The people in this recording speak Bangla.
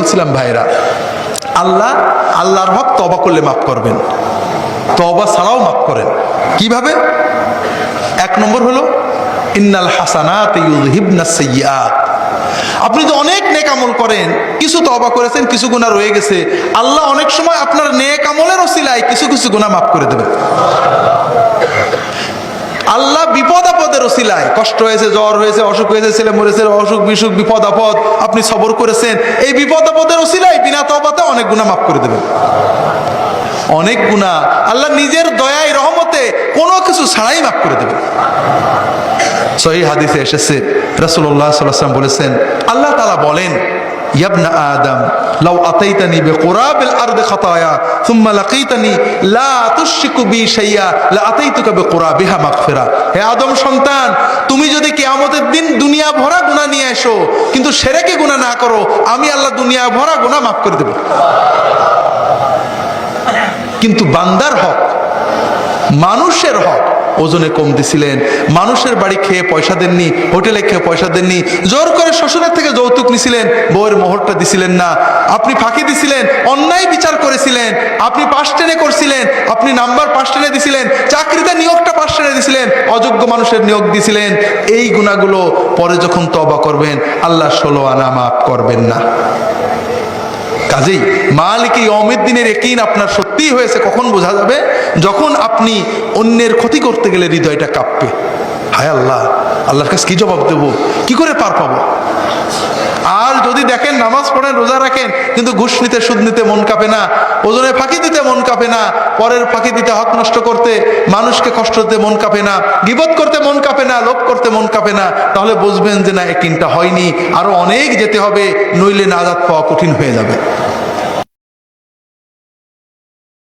বলছিলাম ভাইরা আল্লাহ, আল্লাহর হক তবা করলে মাফ করবেন। তবা ছাড়াও মাফ করেন। কীভাবে? এক নম্বর হলো, ইন্নাল হাসানাত আপনি তো অনেক নেক আমল করেন, কিছু তবা করেছেন, কিছু গুনাহ রয়ে গেছে। আল্লাহ অনেক সময় আপনার নেক আমলের ওসিলায় কিছু কিছু গুনাহ মাফ করে দেবেন আল্লাহ বিপদ আপদের ওসিলায়। কষ্ট হয়েছে, জ্বর হয়েছে, অসুখ হয়েছে, ছেলে মরেছে অসুখ, বিসুখ, বিপদ আপদ, আপনি সবর করেছেন। এই বিপদ আপদের ওসিলায় বিনা তবাতে অনেক গুণা মাফ করে দেবেন। অনেক গুণা আল্লাহ নিজের দয়ায়, রহমতে কোনো কিছু ছাড়াই মাফ করে দেবেন। সহি হাদিসে এসেছে, রাসূলুল্লাহ সাল্লাল্লাহু আলাইহি বলেছেন, আল্লাহ তাআলা বলেন ইয়াবনা আদম, লাউ আতাইতানি বিকুরাবিল আরদি খাতায়া, সুম্মা লাকিতানি লা তুশরিকু বি শাইয়া, লা আতাইতুকা বিকুরাবিহা মাগফিরা। হে আদম সন্তান, তুমি যদি কিয়ামতের দিন দুনিয়া ভরা গুনাহ নিয়ে এসো কিন্তু সেরেকে গুনাহ না করো, আমি আল্লাহ দুনিয়া ভরা গুনাহ মাফ করে দেব। কিন্তু বান্দার হক মানুষের হক। ওজনে কম দিছিলেন। মানুষের বাড়ি খেয়ে পয়সা দেননি, হোটেলে খেয়ে পয়সা দেননি, জোর করে শ্বশুরের থেকে যৌতুক নিছিলেন, বউয়ের মোহরটা দিছিলেন না। আপনি ফাঁকি দিছিলেন, অন্যায় বিচার করেছিলেন, আপনি পাশ টেনে করছিলেন, আপনি নাম্বার পাশ টেনে দিছিলেন, চাকরিতে নিয়োগটা পাশ টেনে দিছিলেন, অযোগ্য মানুষের নিয়োগ দিছিলেন। এই গুণাগুলো পরে যখন তবা করবেন, আল্লাহ ষোলো আনা মাফ করবেন না। কাজেই মালিক অমিত দিনের একিন আপনার সত্যিই হয়েছে, কখন বোঝা যাবে? যখন আপনি অন্যের ক্ষতি করতে গেলে হৃদয়টা কাঁপবে। হায় আল্লাহ, আল্লাহর কাছে কি জবাব দেবো? কি করে পার পাবো? আর যদি দেখেন নামাজ পড়েন, রোজা রাখেন, কিন্তু ঘুষ নিতে, সুদ নিতে মন কাঁপে না, ওজনে ফাঁকি দিতে মন কাঁপে না, পরের ফাঁকি দিতে হক নষ্ট করতে, মানুষকে কষ্ট দিতে মন কাঁপে না বিপদ করতে মন কাঁপে না, লোভ করতে মন কাঁপে না, তাহলে বুঝবেন যে না একটা হয়নি, আরও অনেক যেতে হবে, নইলে নাজাত পাওয়া কঠিন হয়ে যাবে।